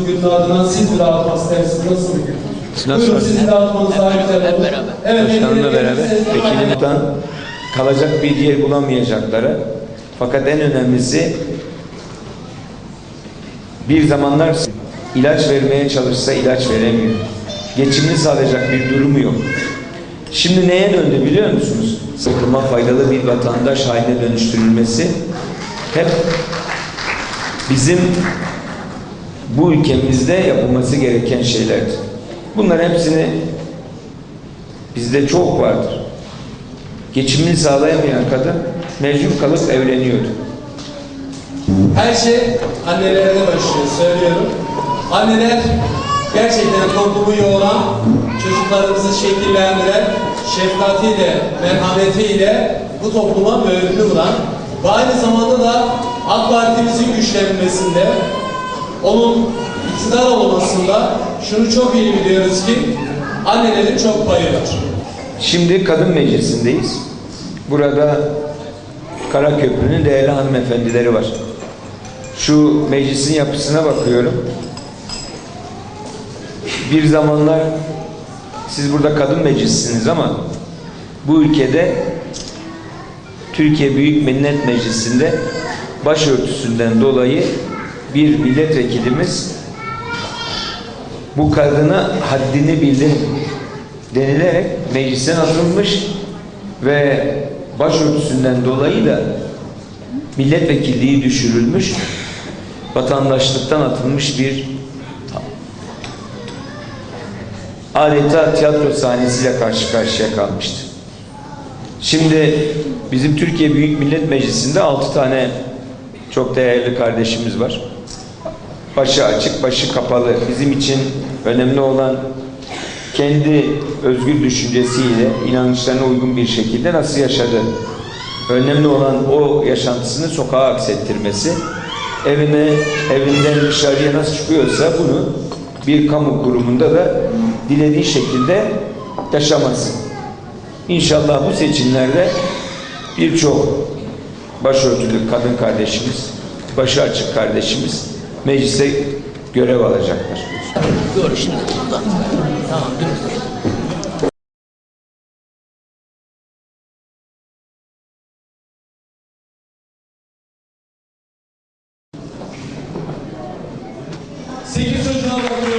bugünün ardından siz bir dağıtmak istersiniz. Nasıl bir gün? Nasıl? Buyurun sizin dağıtmanız daha güzel olur. Evet, Başkanımla beraber vekilimizden kalacak bir yer bulamayacaklara fakat en önemlisi bir zamanlar ilaç vermeye çalışsa ilaç veremiyor. Geçimini sağlayacak bir durumu yok. Şimdi neye döndü biliyor musunuz? Topluma faydalı bir vatandaş haline dönüştürülmesi hep bizim bu ülkemizde yapılması gereken şeylerdir. Bunların hepsini bizde çok vardır. Geçimini sağlayamayan kadın mecbur kalıp evleniyordu. Her şey annelerde başlıyor söylüyorum. Anneler gerçekten toplumu yoğuran, çocuklarımızı şekillendiren, şefkatiyle, merhametiyle bu topluma mühürünü vuran ve aynı zamanda da AK Parti'mizin güçlenmesinde, onun iktidar olmasında şunu çok iyi biliyoruz ki annelerin çok payı var. Şimdi kadın meclisindeyiz. Burada Karaköprü'nün değerli hanımefendileri var. Şu meclisin yapısına bakıyorum. Bir zamanlar siz burada kadın meclisisiniz ama bu ülkede Türkiye Büyük Millet Meclisi'nde başörtüsünden dolayı bir milletvekilimiz bu kadına haddini bildir denilerek meclisten atılmış ve başörtüsünden dolayı da milletvekilliği düşürülmüş, vatandaşlıktan atılmış bir adeta tiyatro sahnesiyle karşı karşıya kalmıştı. Şimdi bizim Türkiye Büyük Millet Meclisi'nde altı tane çok değerli kardeşimiz var. Başı açık, başı kapalı. Bizim için önemli olan kendi özgür düşüncesiyle, inanışlarına uygun bir şekilde nasıl yaşadı. Önemli olan o yaşantısını sokağa aksettirmesi. Evine, evinden dışarıya nasıl çıkıyorsa bunu bir kamu kurumunda da dilediği şekilde yaşaması. İnşallah bu seçimlerde birçok başörtülü kadın kardeşimiz, başı açık kardeşimiz mecliste görev alacaklar. Dur şimdi kullan. Tamam dur. Sekiz çocuğuna bakın.